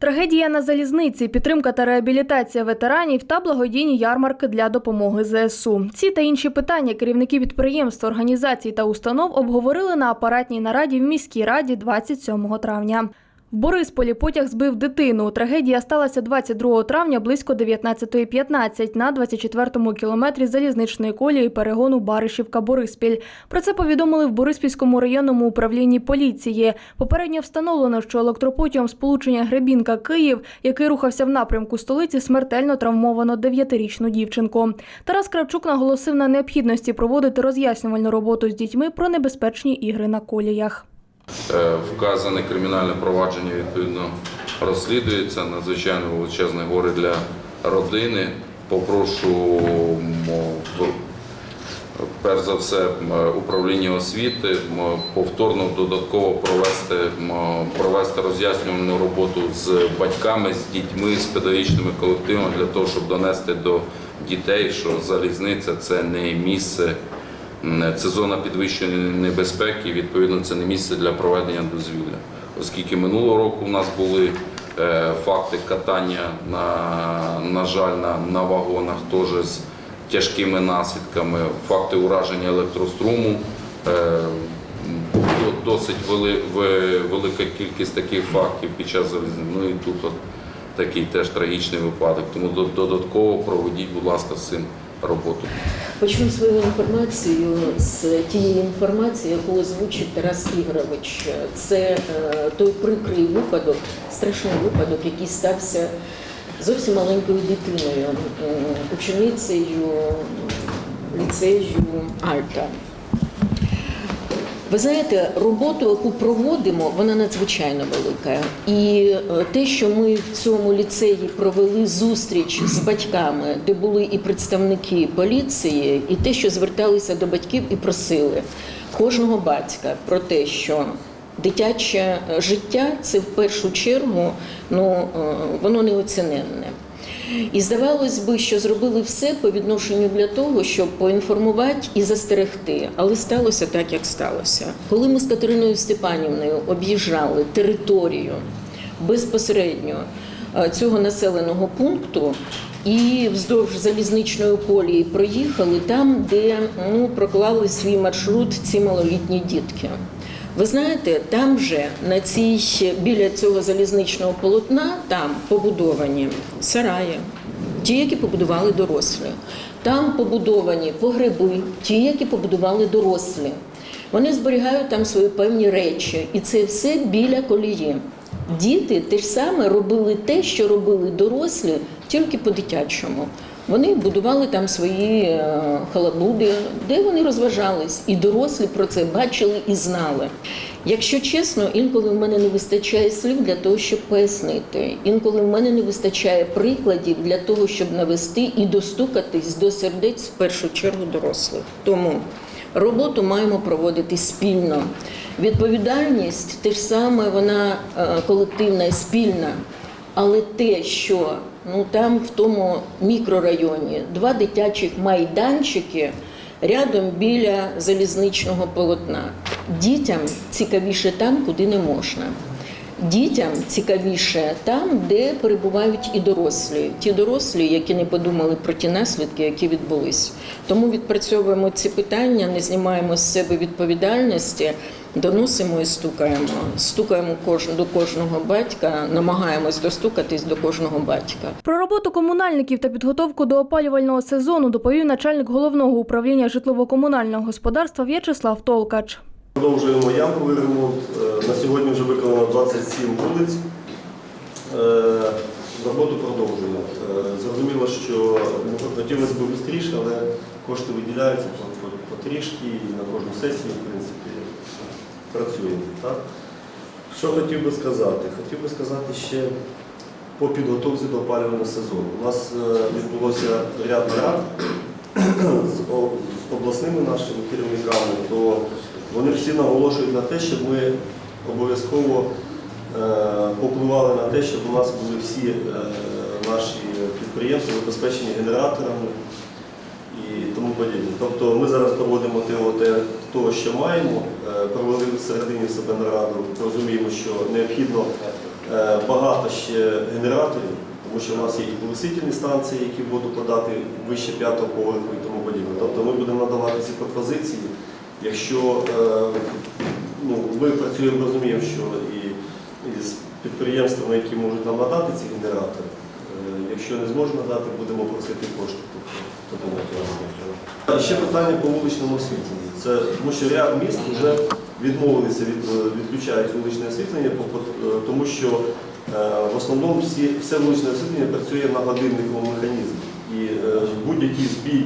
Трагедія на залізниці, підтримка та реабілітація ветеранів та благодійні ярмарки для допомоги ЗСУ. Ці та інші питання керівники підприємств, організацій та установ обговорили на апаратній нараді в міській раді 27 травня. В Борисполі потяг збив дитину. Трагедія сталася 22 травня близько 19.15 на 24-му кілометрі залізничної колії перегону Баришівка-Бориспіль. Про це повідомили в Бориспільському районному управлінні поліції. Попередньо встановлено, що електропотягом сполучення Гребінка-Київ, який рухався в напрямку столиці, смертельно травмовано 9-річну дівчинку. Тарас Кравчук наголосив на необхідності проводити роз'яснювальну роботу з дітьми про небезпечні ігри на коліях. Е, Вказане кримінальне провадження відповідно розслідується. Надзвичайно величезне горе для родини. Попрошу перш за все управління освіти повторно додатково провести, провести роз'яснювальну роботу з батьками, з дітьми, з педагогічними колективами для того, щоб донести до дітей, що залізниця це не місце. М, Це зона підвищеної небезпеки, відповідно, це не місце для проведення дозвілля. Оскільки минулого року у нас були е, факти катання, на, на жаль, на, на вагонах теж з тяжкими наслідками, факти ураження електроструму. Е, Досить велика кількість таких фактів під час залізниці. Ну і тут от такий теж трагічний випадок. Тому додатково проведіть, будь ласка, з цим роботу. Почну свою інформацію з тієї інформації, яку озвучив Тарас Ігорович. Це е, той прикрий випадок, страшний випадок, який стався зовсім маленькою дитиною, ученицею ліцею Альта. Ви знаєте, роботу, яку проводимо, вона надзвичайно велика. І е, те, що ми в цьому ліцеї провели зустріч з батьками, де були і представники поліції, і те, що зверталися до батьків і просили кожного батька про те, що дитяче е, життя це в першу чергу ну, е, воно неоціненне. І здавалось би, що зробили все по відношенню для того, щоб поінформувати і застерегти. Але сталося так, як сталося. Коли ми з Катериною Степанівною об'їжджали територію безпосередньо е, цього населеного пункту. І вздовж залізничної колії проїхали там, де ну, проклали свій маршрут ці малолітні дітки. Ви знаєте, там же на цій біля цього залізничного полотна там побудовані сараї, ті, які побудували дорослі. Там побудовані погреби, ті, які побудували дорослі. Вони зберігають там свої певні речі, і це все біля колії. Діти те ж саме робили те, що робили дорослі, тільки по-дитячому. Вони будували там свої е, халабуди, де вони розважались, і дорослі про це бачили і знали. Якщо чесно, інколи в мене не вистачає слів для того, щоб пояснити. Інколи в мене не вистачає прикладів для того, щоб навести і достукатись до сердець в першу чергу дорослих. Тому роботу маємо проводити спільно. Відповідальність те ж саме, вона е, колективна і спільна. Але те, що ну там в тому мікрорайоні два дитячих майданчики рядом біля залізничного полотна. Дітям цікавіше там, куди не можна. Дітям цікавіше там, де перебувають і дорослі, ті дорослі, які не подумали про ті наслідки, які відбулись. Тому відпрацьовуємо ці питання, не знімаємо з себе відповідальності, доносимо і стукаємо. Стукаємо до кожного батька, намагаємось достукатись до кожного батька. Про роботу комунальників та підготовку до опалювального сезону доповів начальник головного управління житлово-комунального господарства В'ячеслав Толкач. Продовжуємо ямковий ремонт. Е, На сьогодні вже виконано 27 вулиць. Е, Роботу продовжуємо. Е, Зрозуміло, що хотілося б швидше, але кошти виділяються по- по- потрішки і на кожну сесію, в принципі, працюємо. Так? Що хотів би сказати? Хотів би сказати ще по підготовці до опалювального сезону. У нас відбулося ряд нарад з обласними нашими керівниками, то вони всі наголошують на те, щоб ми обов'язково е, попливали на те, щоб у нас були всі е, наші підприємства забезпечені генераторами і тому подібне. Тобто ми зараз проводимо того, що маємо, е, провели всередині себе нараду, розуміємо, що необхідно Е, Багато ще генераторів, тому що в нас є і повисительні станції, які воду подати вище п'ятого поверху і тому подібне. Тобто ми будемо надавати ці пропозиції. Якщо е, ну, ми працюємо, розуміємо, що і, і з підприємствами, які можуть нам надати ці генератори, е, якщо не зможуть надати, будемо просити кошти. Тобто, тобто, ще питання по вуличному освітленню. Це тому, що ряд міст вже відмовилися від е, відключають вуличне освітлення, тому що в основному всі, все вуличне освітлення працює на годинниковому механізмі. І будь-який збій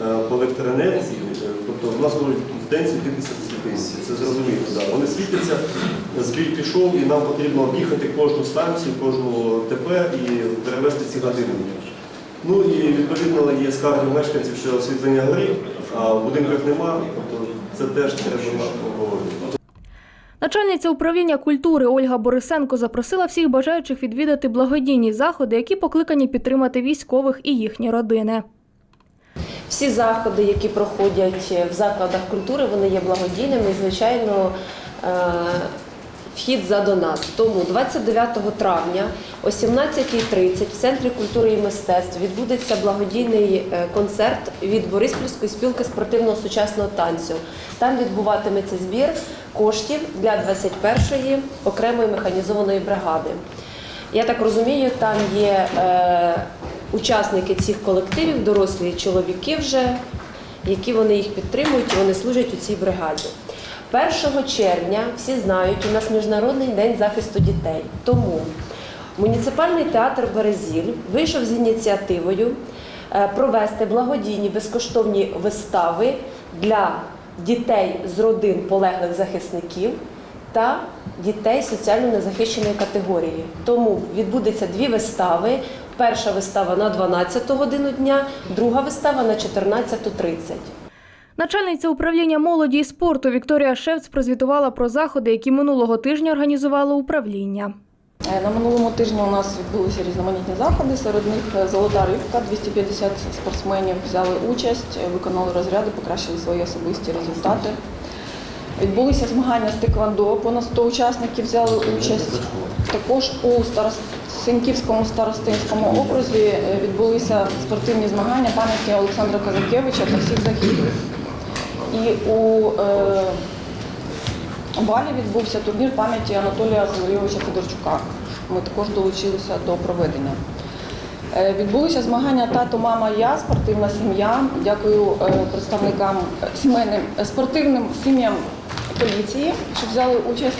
по електроенергії, е, тобто в нас в день світитися світильники, це зрозуміло. Да. Вони світяться, збій пішов, і нам потрібно об'їхати кожну станцію, кожну ТП і перевести ці годинники. Ну і відповідно є скарги мешканців, що освітлення горить, а в будинках немає, тобто це теж треба обговорювати. Начальниця управління культури Ольга Борисенко запросила всіх бажаючих відвідати благодійні заходи, які покликані підтримати військових і їхні родини. Всі заходи, які проходять в закладах культури, вони є благодійними і, звичайно, е, вхід за донат. Тому 29 травня о 17.30 в Центрі культури і мистецтв відбудеться благодійний е, концерт від Бориспільської спілки спортивного сучасного танцю. Там відбуватиметься збір коштів для 21-ї окремої механізованої бригади. Я так розумію, там є е, учасники цих колективів, дорослі чоловіки вже, які вони їх підтримують, вони служать у цій бригаді. 1 червня всі знають, у нас Міжнародний день захисту дітей. Тому муніципальний театр Березіль вийшов з ініціативою е, провести благодійні безкоштовні вистави для дітей з родин полеглих захисників та дітей соціально незахищеної категорії. Тому відбудеться дві вистави. Перша вистава на 12 годину дня, друга вистава на 14.30. Начальниця управління молоді і спорту Вікторія Шевц прозвітувала про заходи, які минулого тижня організувало управління. Е, На минулому тижні у нас відбулися різноманітні заходи. Серед них е, золота рибка. 250 спортсменів взяли участь, е, виконали розряди, покращили свої особисті результати. Відбулися змагання з тиквандо, понад 100 учасників взяли участь. Також у Старос- Синьківському старостинському окрузі е, відбулися спортивні змагання пам'яті Олександра Казакевича та всіх загиблих. І у е, Балі відбувся турнір пам'яті Анатолія Золійовича Федорчука. Ми також долучилися до проведення. Е, Відбулися змагання тато, мама, я, спортивна сім'я. Дякую е, представникам е, сімейним е, спортивним сім'ям поліції, що взяли участь.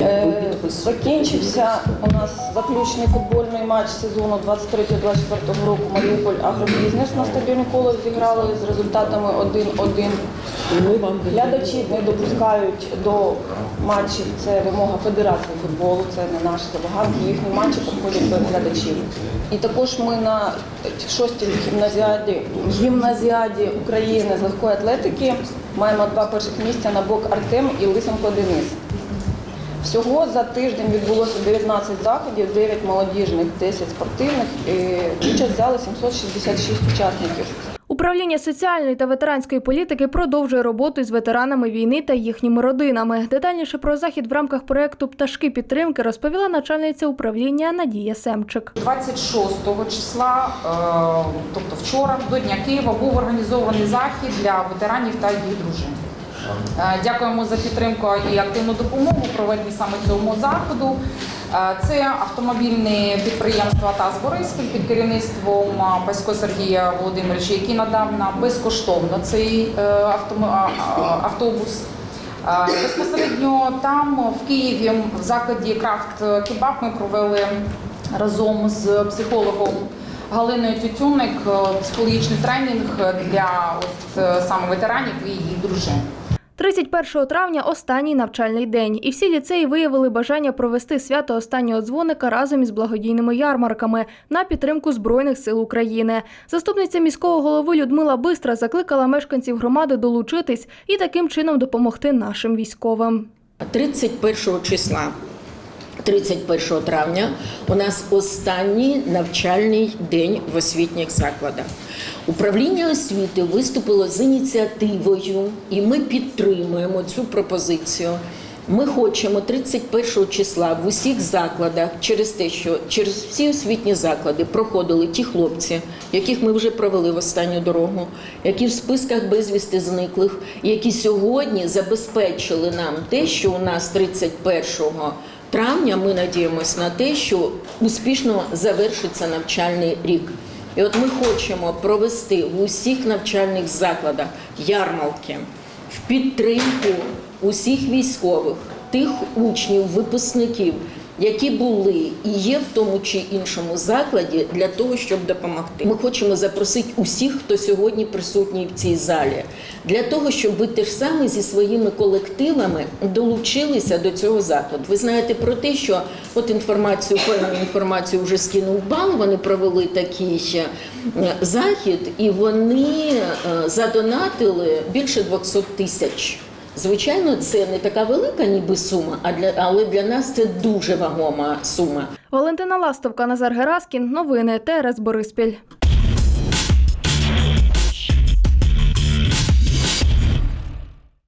Е, Закінчився у нас заключний футбольний матч сезону 23-24 року Маріуполь Агробізнес на стадіоні коло зіграли з результатами 1-1. Глядачі не допускають до матчів. Це вимога Федерації футболу, це не наші забаганки. Їхні матчі проходять без глядачів. І також ми на шостій гімназіаді, гімназіаді України з легкої атлетики маємо два перших місця на бок Артем і Лисенко Денис. Всього за тиждень відбулося 19 заходів, 9 молодіжних, 10 спортивних. І Участь взяли 766 учасників. Управління соціальної та ветеранської політики продовжує роботу з ветеранами війни та їхніми родинами. Детальніше про захід в рамках проекту Пташки підтримки розповіла начальниця управління Надія Семчик. 26 числа, е, тобто вчора, до Дня Києва, був організований захід для ветеранів та їх дружин. Е, Дякуємо за підтримку і активну допомогу у проведенні саме цього заходу. Е, Це автомобільне підприємство АТАС Бориспіль під керівництвом Пасько Сергія Володимировича, який надав нам безкоштовно цей е, автобус. Е, Безпосередньо там, в Києві, в закладі Крафт Кебаб, ми провели разом з психологом Галиною Тютюник е, психологічний тренінг для от, е, саме ветеранів і їх дружин. 31 травня останній навчальний день, і всі ліцеї виявили бажання провести свято останнього дзвоника разом із благодійними ярмарками на підтримку Збройних сил України. Заступниця міського голови Людмила Бистра закликала мешканців громади долучитись і таким чином допомогти нашим військовим. 31 числа, 31 травня, у нас останній навчальний день в освітніх закладах. Управління освіти виступило з ініціативою, і ми підтримуємо цю пропозицію Ми хочемо 31 числа в усіх закладах через те, що через всі освітні заклади проходили ті хлопці, яких ми вже провели в останню дорогу, які в списках безвісти зниклих, які сьогодні забезпечили нам те, що у нас 31 травня ми надіємося на те, що успішно завершиться навчальний рік. І от ми хочемо провести в усіх навчальних закладах ярмарки в підтримку усіх військових, тих учнів, випускників, які були і є в тому чи іншому закладі для того, щоб допомогти. Ми хочемо запросити усіх, хто сьогодні присутній в цій залі, для того, щоб ви теж саме зі своїми колективами долучилися до цього закладу. Ви знаєте про те, що от інформацію, певну інформацію вже скинув бал. Вони провели такий е, захід, і вони е, задонатили більше 200 тисяч. Звичайно, це не така велика ніби сума, а для але для нас це дуже вагома сума. Валентина Ластовка, Назар Гераскін. Новини ТРС Бориспіль.